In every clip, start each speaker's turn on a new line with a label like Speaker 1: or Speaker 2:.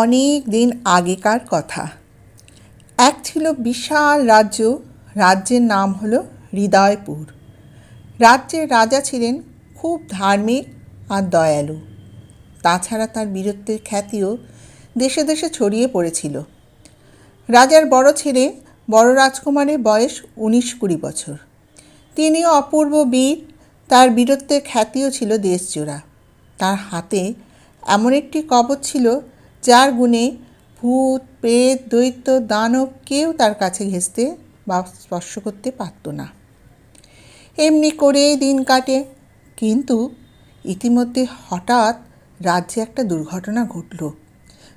Speaker 1: অনেক দিন আগেকার কথা। এক ছিল বিশাল রাজ্য, রাজ্যের নাম হলো হৃদয়পুর। রাজ্যের রাজা ছিলেন খুব ধার্মিক আর দয়ালু। তাছাড়া তার বীরত্বের খ্যাতিও দেশে দেশে ছড়িয়ে পড়েছিল। রাজার বড় ছেলে বড় রাজকুমারের বয়স উনিশ কুড়ি বছর। তিনিও অপূর্ব বীর, তার বীরত্বের খ্যাতিও ছিল দেশজোড়া। তার হাতে এমন একটি কবচ ছিল যার গুণে ভূত, প্রেত, দৈত্য, দানব কেউ তার কাছে ঘেঁষতে বা স্পর্শ করতে পারত না। এমনি করেই দিন কাটে। কিন্তু ইতিমধ্যে হঠাৎ রাজ্যে একটা দুর্ঘটনা ঘটল।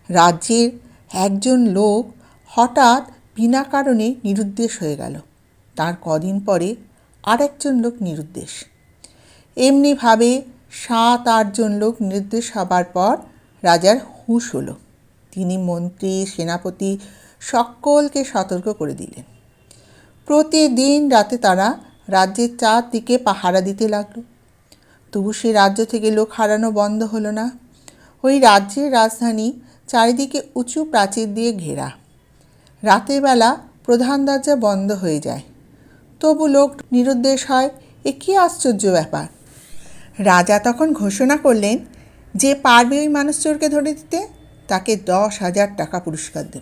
Speaker 1: রাজ্যের একজন লোক হঠাৎ বিনা কারণে নিরুদ্দেশ হয়ে গেল। তার কদিন পরে আরেকজন লোক নিরুদ্দেশ। এমনিভাবে সাত আটজন লোক নির্দেশ হবার পর রাজার হুঁশ হলো। তিনি মন্ত্রী, সেনাপতি সকলকে সতর্ক করে দিলেন। প্রতিদিন রাতে তারা রাজ্যের চারদিকে পাহারা দিতে লাগল। তবু সে রাজ্য থেকে লোক হারানো বন্ধ হলো না। ওই রাজ্যের রাজধানী চারিদিকে উঁচু প্রাচীর দিয়ে ঘেরা। রাতের বেলা প্রধান দরজা বন্ধ হয়ে যায়। তবু লোক নিরুদ্দেশ হয়, এ কী আশ্চর্য ব্যাপার? রাজা তখন ঘোষণা করলেন যে পারবে ওই মানুষচোরকে ধরে দিতে, তাকে দশ হাজার টাকা পুরস্কার দেব।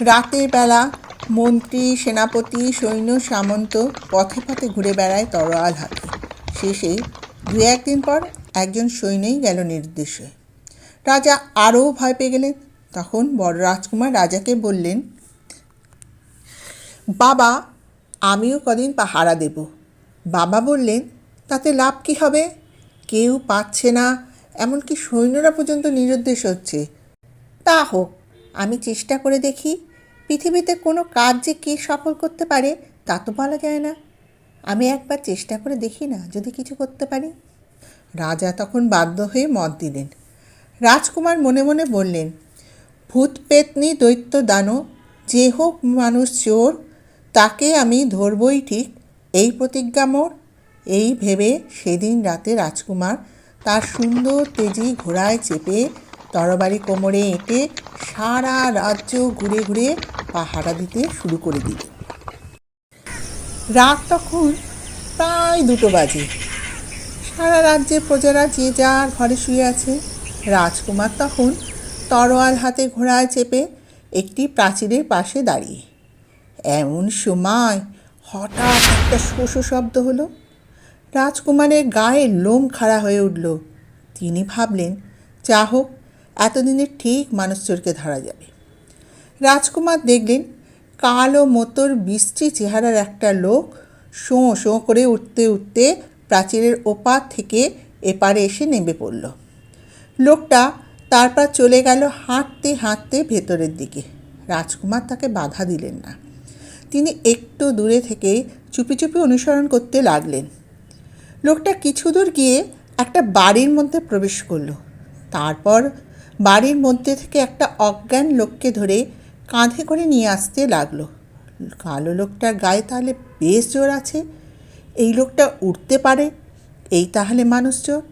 Speaker 1: রাতের বেলা মন্ত্রী, সেনাপতি, সৈন্য, সামন্ত পথে পথে ঘুরে বেড়ায় তরোয়াল হাতে। শেষে দু একদিন পর একজন সৈন্যই গেল নির্দেশে। রাজা আরও ভয় পেয়ে গেলেন। তখন বড় রাজকুমার রাজাকে বললেন, বাবা, আমিও কদিন পাহারা দেব। বাবা বললেন, তাতে লাভ কি হবে? কেউ পাচ্ছে না। এমনকি সৈন্যরা পর্যন্ত নিরুদ্দেশ হচ্ছে। তা হোক, আমি চেষ্টা করে দেখি পৃথিবীতে কোনো কাজ যে কে সফল করতে পারে, তা তো বলা যায় না। আমি একবার চেষ্টা করে দেখি না যদি কিছু করতে পারি। রাজা তখন বাধ্য হয়ে মত দিলেন। রাজকুমার মনে মনে বললেন, ভূত পেতনি দৈত্য দানব, যে হোক মানুষ চোর, তাকে আমি ধরবই ঠিক। এই প্রতিজ্ঞা মোর। এই ভেবে সেদিন রাতে রাজকুমার তার সুন্দর তেজি ঘোড়ায় চেপে তরবারি কোমরে এঁটে সারা রাজ্য ঘুরে ঘুরে পাহারা দিতে শুরু করে দিল। রাত তখন প্রায় দুটো বাজে। সারা রাজ্যে প্রজারা যে যার ঘরে শুয়ে আছে। রাজকুমার তখন তরোয়াল হাতে ঘোড়ায় চেপে একটি প্রাচীরের পাশে দাঁড়িয়ে। এমন সময় হঠাৎ একটা শোষো শব্দ হলো। রাজকুমারের গায়ে লোম খাড়া হয়ে উঠল। তিনি ভাবলেন, যা হোক, এতদিনে ঠিক মানুষচোরকে ধরা যাবে। রাজকুমার দেখলেন, কালো মতোর বৃষ্টি চেহারার একটা লোক শোঁ শোঁ করে উঠতে উঠতে প্রাচীরের ওপার থেকে এপারে এসে নেমে পড়ল। লোকটা তারপর চলে গেল হাঁটতে হাঁটতে ভেতরের দিকে। রাজকুমার তাকে বাধা দিলেন না। তিনি একটু দূরে থেকে চুপি চুপি অনুসরণ করতে লাগলেন। লোকটা কিছু দূর গিয়ে একটা বাড়ির মধ্যে প্রবেশ করল। তারপর বাড়ির মধ্যে থেকে একটা অজ্ঞান লোককে ধরে কাঁধে করে নিয়ে আসতে লাগল। কালো লোকটার গায়ে তাহলে বেশ জোর আছে। এই লোকটা উঠতে পারে, এই তাহলে মানুষ চোর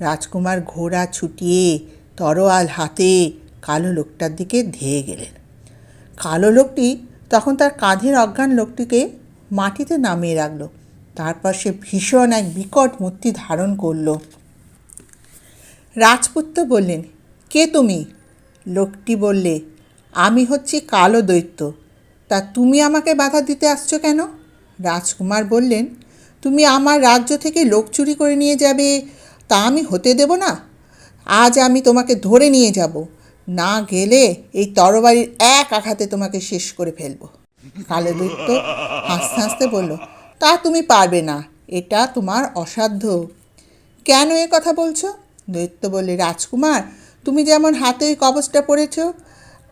Speaker 1: রাজকুমার ঘোড়া ছুটিয়ে তরোয়াল হাতে কালো লোকটার দিকে ধেয়ে গেলেন। কালো লোকটি তখন তার কাঁধের অজ্ঞান লোকটিকে মাটিতে নামিয়ে রাখল। তারপর সে ভীষণ এক বিকট মূর্তি ধারণ করল। রাজপুত্র বললেন, কে তুমি? লোকটি বললে, আমি হচ্ছি কালো দৈত্য তা তুমি আমাকে বাধা দিতে আসছো কেন? রাজকুমার বললেন, তুমি আমার রাজ্য থেকে লোক চুরি করে নিয়ে যাবে, তা আমি হতে দেব না। আজ আমি তোমাকে ধরে নিয়ে যাব। না গেলে এই তরবারির এক আঘাতে তোমাকে শেষ করে ফেলব। কালো দৈত্য হাসতে হাসতে বলল তা তুমি পারবে না। এটা তোমার অসাধ্য। কেন এ কথা বলছো? দৈত্য বললে, রাজকুমার, তুমি যেমন হাতে ওই কবচটা পড়েছ,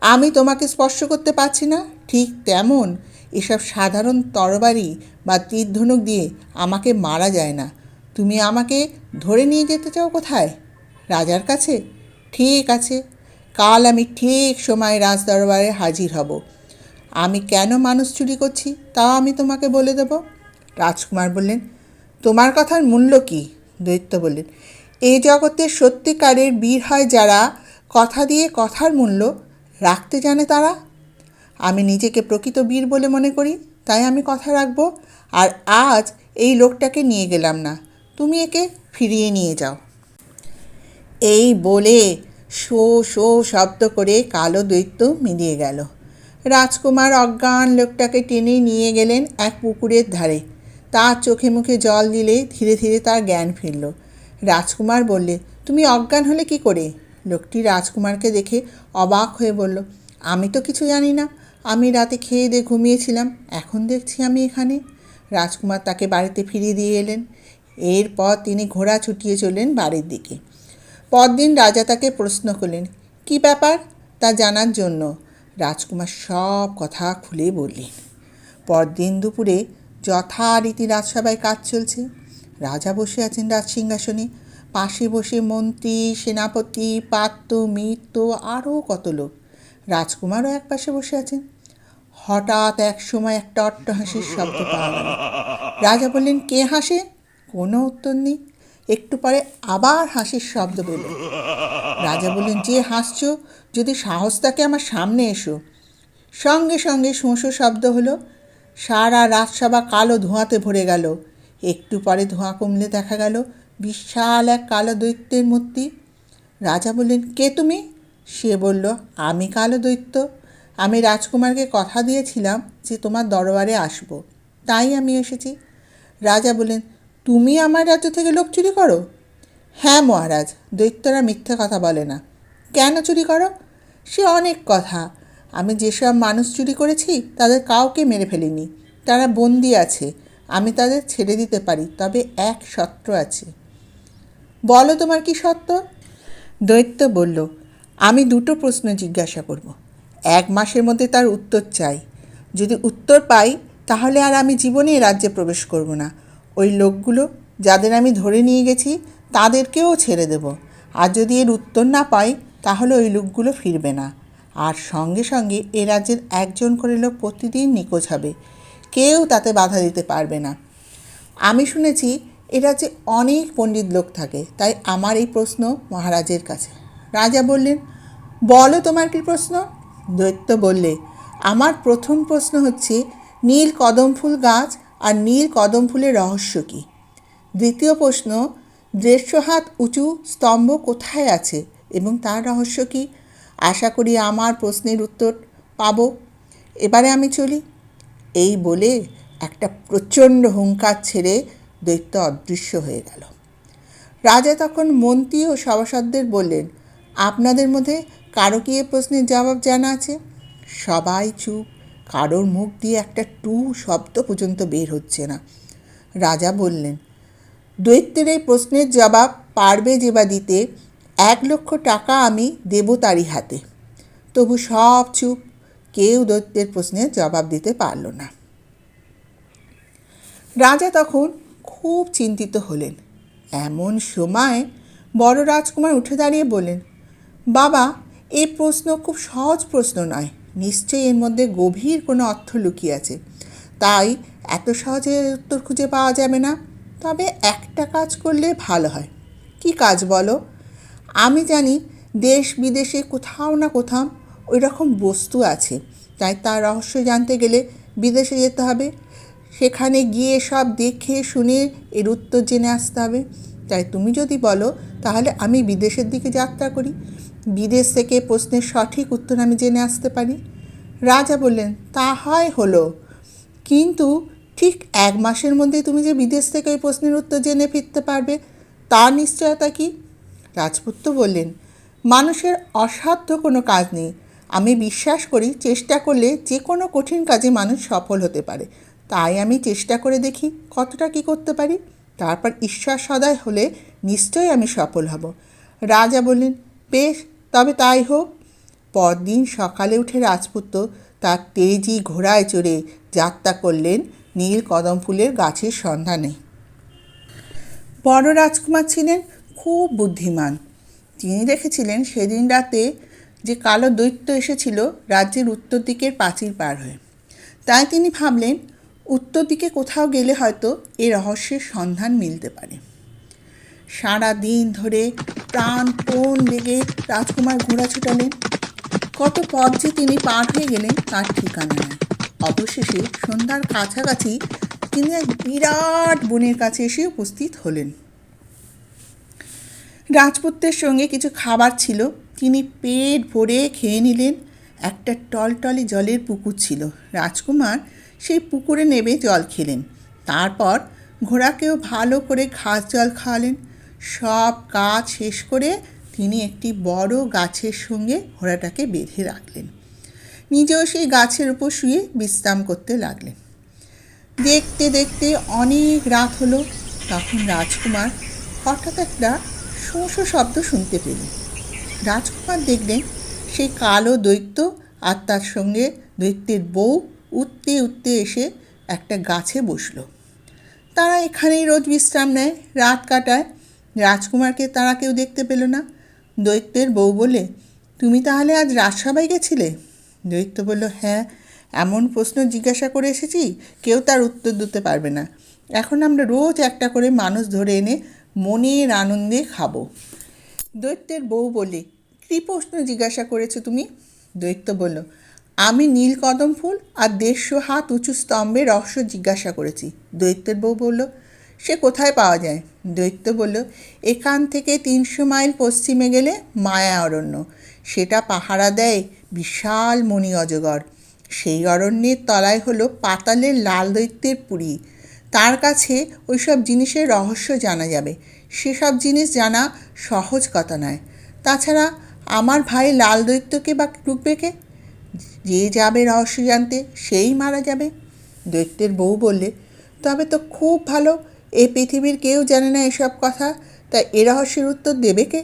Speaker 1: আমি তোমাকে স্পর্শ করতে পারছি না। ঠিক তেমন এসব সাধারণ তরবারি বা তীর ধনুক দিয়ে আমাকে মারা যায় না। তুমি আমাকে ধরে নিয়ে যেতে চাও কোথায়? রাজার কাছে? ঠিক আছে। কাল আমি ঠিক সময় রাজ দরবারে হাজির হব। আমি কেন মানুষ চুরি করছি, তাও আমি তোমাকে বলে দেব। রাজকুমার বললেন, তোমার কথার মূল্য কী? দৈত্য বললেন এই জগতে সত্যিকারের বীর হয় যারা কথা দিয়ে কথার মূল্য রাখতে জানে তারা। আমি নিজেকে প্রকৃত বীর বলে মনে করি, তাই আমি কথা রাখব, আর আজ এই লোকটাকে নিয়ে গেলাম না। তুমি একে ফিরিয়ে নিয়ে যাও। এই বলে শো শো শব্দ করে কালো দৈত্য মিলিয়ে গেল। রাজকুমার অজ্ঞান লোকটাকে টেনে নিয়ে গেলেন এক পুকুরের ধারে। তার চোখে মুখে জল দিলে ধীরে ধীরে তার জ্ঞান ফিরল। রাজকুমার বললে, তুমি অজ্ঞান হলে কি করে? লোকটি রাজকুমারকে দেখে অবাক হয়ে বলল, আমি তো কিছু জানি না। আমি রাতে খেয়ে দিয়ে ঘুমিয়েছিলাম, এখন দেখছি আমি এখানে। রাজকুমার তাকে বাড়িতে ফিরিয়ে দিয়ে এলেন। এরপর তিনি ঘোড়া ছুটিয়ে চললেন বাড়ির দিকে। পরদিন রাজা তাকে প্রশ্ন করলেন, কি ব্যাপার? তা জানার জন্য? রাজকুমার সব কথা খুলে বললেন। পরদিন দুপুরে যথারীতি রাজসভায় কাজ চলছে। রাজা বসে আছেন রাজসিংহাসনে পাশে বসে মন্ত্রী, সেনাপতি পাত্র মিত্র আরও কত লোক। রাজকুমারও এক পাশে বসে আছেন। হঠাৎ এক সময় একটা অট্টহাসির শব্দ পাওয়া গেল। রাজা বললেন, কে হাসে? কোনো উত্তর নেই। একটু পরে আবার হাসির শব্দ পেল। রাজা বললেন, যে হাসছো, যদি সাহস থাকে আমার সামনে এসো। সঙ্গে সঙ্গে শোঁসো শব্দ হলো। সারা রাজসভা কালো ধোঁয়াতে ভরে গেল। একটু পরে ধোঁয়া কমলে দেখা গেল বিশাল এক কালো দৈত্যের মূর্তি। রাজা বললেন, কে তুমি? সে বলল, আমি কালো দৈত্য। আমি রাজকুমারকে কথা দিয়েছিলাম যে তোমার দরবারে আসব। তাই আমি এসেছি। রাজা বললেন, তুমি আমার রাজ্য থেকে লোক চুরি করো? হ্যাঁ মহারাজ, দৈত্যরা মিথ্যে কথা বলে না। কেন চুরি করো? সে অনেক কথা। আমি যেসব মানুষ চুরি করেছি, তাদের কাউকে মেরে ফেলিনি। তারা বন্দি আছে। আমি তাদের ছেড়ে দিতে পারি, তবে এক সত্র আছে। বলো তোমার কি সত্য দৈত্য বলল, আমি দুটো প্রশ্ন জিজ্ঞাসা করব। এক মাসের মধ্যে তার উত্তর চাই। যদি উত্তর পাই, তাহলে আর আমি জীবনে রাজ্যে প্রবেশ করব না। ওই লোকগুলো যাদের আমি ধরে নিয়ে গেছি, তাদেরকেও ছেড়ে দেব। আর যদি এর উত্তর না পাই, তাহলে ওই লোকগুলো ফিরবে না। আর সঙ্গে সঙ্গে এ রাজ্যের একজন করে লোক প্রতিদিন নিখোঁজ হবে। কেউ তাতে বাধা দিতে পারবে না। আমি শুনেছি এ রাজ্যে অনেক পণ্ডিত লোক থাকে, তাই আমার এই প্রশ্ন মহারাজের কাছে। রাজা বললেন, বলো তোমার কি প্রশ্ন? দৈত্য বললে, আমার প্রথম প্রশ্ন হচ্ছে, নীল কদম ফুল গাছ আর নীল কদম ফুলের রহস্য কী? দ্বিতীয় প্রশ্ন, দেড়শো হাত উঁচু স্তম্ভ কোথায় আছে এবং তার রহস্য কী? আশা করি আমার প্রশ্নের উত্তর পাব। এবারে আমি চলি। এই বলে একটা প্রচণ্ড হুঙ্কার ছেড়ে দৈত্য অদৃশ্য হয়ে গেল। রাজা তখন মন্ত্রী ও সভাসদদের বললেন, আপনাদের মধ্যে কারও কি এ প্রশ্নের জবাব জানা আছে? সবাই চুপ। কারোর মুখ দিয়ে একটা টু শব্দ পর্যন্ত বের হচ্ছে না। রাজা বললেন, দৈত্যের এই প্রশ্নের জবাব পারবে যে বা দিতে এক লক্ষ টাকা আমি দেব তারই হাতে। তবু সব চুপ। কেউ দৈত্যের প্রশ্নের জবাব দিতে পারল না। রাজা তখন খুব চিন্তিত হলেন। এমন সময় বড় রাজকুমার উঠে দাঁড়িয়ে বললেন, বাবা এই প্রশ্ন খুব সহজ প্রশ্ন নয়। নিশ্চয়ই এর মধ্যে গভীর কোনো অর্থ লুকিয়ে আছে। তাই এত সহজে উত্তর খুঁজে পাওয়া যাবে না। তবে একটা কাজ করলে ভালো হয়। কি কাজ বলো? আমি জানি দেশ বিদেশে কোথাও না কোথাও ওই রকম বস্তু আছে। তাই তার রহস্য জানতে গেলে বিদেশে যেতে হবে। সেখানে গিয়ে সব দেখে, শুনে এর উত্তর জেনে আসতে হবে। তাই তুমি যদি বলো, তাহলে আমি বিদেশের দিকে যাত্রা করি। বিদেশ থেকে প্রশ্নের সঠিক উত্তর আমি জেনে আসতে পারি। রাজা বললেন, তা হয় হলো। কিন্তু ঠিক এক মাসের মধ্যে তুমি যে বিদেশ থেকে ওই প্রশ্নের উত্তর জেনে ফিরতে পারবে, তার নিশ্চয়তা কি? রাজপুত্র বললেন, মানুষের অসাধ্য কোনো কাজ নেই। আমি বিশ্বাস করি চেষ্টা করলে যে কোনো কঠিন কাজে মানুষ সফল হতে পারে। তাই আমি চেষ্টা করে দেখি কতটা কি করতে পারি। তারপর ঈশ্বর সদায় হলে নিশ্চয়ই আমি সফল হব। রাজা বললেন, বেশ, তবে তাই হোক। পরদিন সকালে উঠে রাজপুত্র তার তেজি ঘোড়ায় চড়ে যাত্রা করলেন নীল কদম ফুলের গাছের সন্ধানে। বড় রাজকুমার ছিলেন খুব বুদ্ধিমান। তিনি দেখেছিলেন সেদিন রাতে যে কালো দৈত্য এসেছিল রাজ্যের উত্তর দিকের প্রাচীর পার হয়ে। তাই তিনি ভাবলেন, উত্তর দিকে কোথাও গেলে হয়তো এ রহস্যের সন্ধান মিলতে পারে। সারা দিন ধরে প্রাণপণ লেগে রাজকুমার ঘোড়া ছুটালেন? কত পথ যে তিনি পার হয়ে গেলেন তার ঠিকানা নেই। অবশেষে সন্ধ্যার কাছাকাছি তিনি এক বিরাট বনের কাছে এসে উপস্থিত হলেন। রাজপুত্রের সঙ্গে কিছু খাবার ছিল। তিনি পেট ভরে খেয়ে নিলেন। একটা টলটলে জলের পুকুর ছিল। রাজকুমার সেই পুকুরে নেমে জল খেলেন। তারপর ঘোড়াকেও ভালো করে ঘাস জল খাওয়ালেন। সব কাজ শেষ করে তিনি একটি বড় গাছের সঙ্গে ঘোড়াটাকে বেঁধে রাখলেন। নিজেও সেই গাছের উপর শুয়ে বিশ্রাম করতে লাগলেন। দেখতে দেখতে অনেক রাত হলো। তখন রাজকুমার হঠাৎ একটা শোঁ শব্দ শুনতে পেলেন রাজকুমার দেখলেন সেই কালো দৈত্য আর তার সঙ্গে দৈত্যের বউ উঠতে উঠতে এসে একটা গাছে বসল। তারা এখানেই রোজ বিশ্রাম নেয়, রাত কাটায়। রাজকুমারকে তারা কেউ দেখতে পেল না। দৈত্যের বউ বলে তুমি তাহলে আজ রাজসভায় গেছিলে? দৈত্য বলল হ্যাঁ এমন প্রশ্ন জিজ্ঞাসা করে এসেছি, কেউ তার উত্তর দিতে পারবে না। এখন আমরা রোজ একটা করে মানুষ ধরে এনে মনের আনন্দে খাব। দৈত্যের বউ বলে, কী প্রশ্ন জিজ্ঞাসা করেছ তুমি? দৈত্য বলল, আমি নীল কদম ফুল আর দেড়শো হাত উঁচু স্তম্ভে রহস্য জিজ্ঞাসা করেছি। দৈত্যের বউ বলল, সে কোথায় পাওয়া যায়? দৈত্য বলল, এখান থেকে তিনশো মাইল পশ্চিমে গেলে মায়া অরণ্য। সেটা পাহারা দেয় বিশাল মণি অজগর। সেই অরণ্যের তলায় হলো পাতালের লাল দৈত্যের পুরী। তার কাছে ওইসব জিনিসের রহস্য জানা যাবে। সেসব জিনিস জানা সহজ কথা নয়। তাছাড়া আমার ভাই লাল দৈত্যকে বা ঢুকবে কে? যে যাবে রহস্য জানতে, সেই মারা যাবে। দৈত্যের বউ বললে, তবে তো খুব ভালো, এ পৃথিবীর কেউ জানে না এসব কথা, তা এ রহস্যের উত্তর দেবে কে?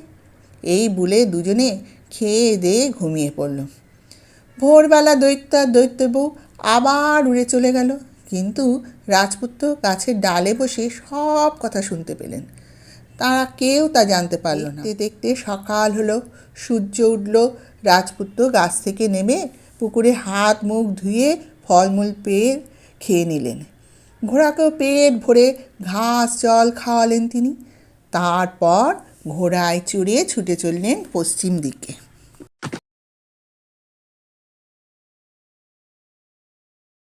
Speaker 1: এই বলে দুজনে খেয়ে দিয়ে ঘুমিয়ে পড়ল। ভোরবেলা দৈত্য দৈত্য বউ আবার উড়ে চলে গেল। কিন্তু রাজপুত্র গাছের ডালে বসে সব কথা শুনতে পেলেন। তারা কেউ তা জানতে পারল না। দেখতে সকাল হলো, সূর্য উঠল, রাজপুত্র গাছ থেকে নেমে পুকুরে হাত মুখ ধুয়ে ফলমূল পেয়ে খেয়ে নিলেন। ঘোড়াকেও পেট ভরে ঘাস জল খাওয়ালেন তিনি। তারপর ঘোড়ায় চড়ে ছুটে চললেন পশ্চিম দিকে।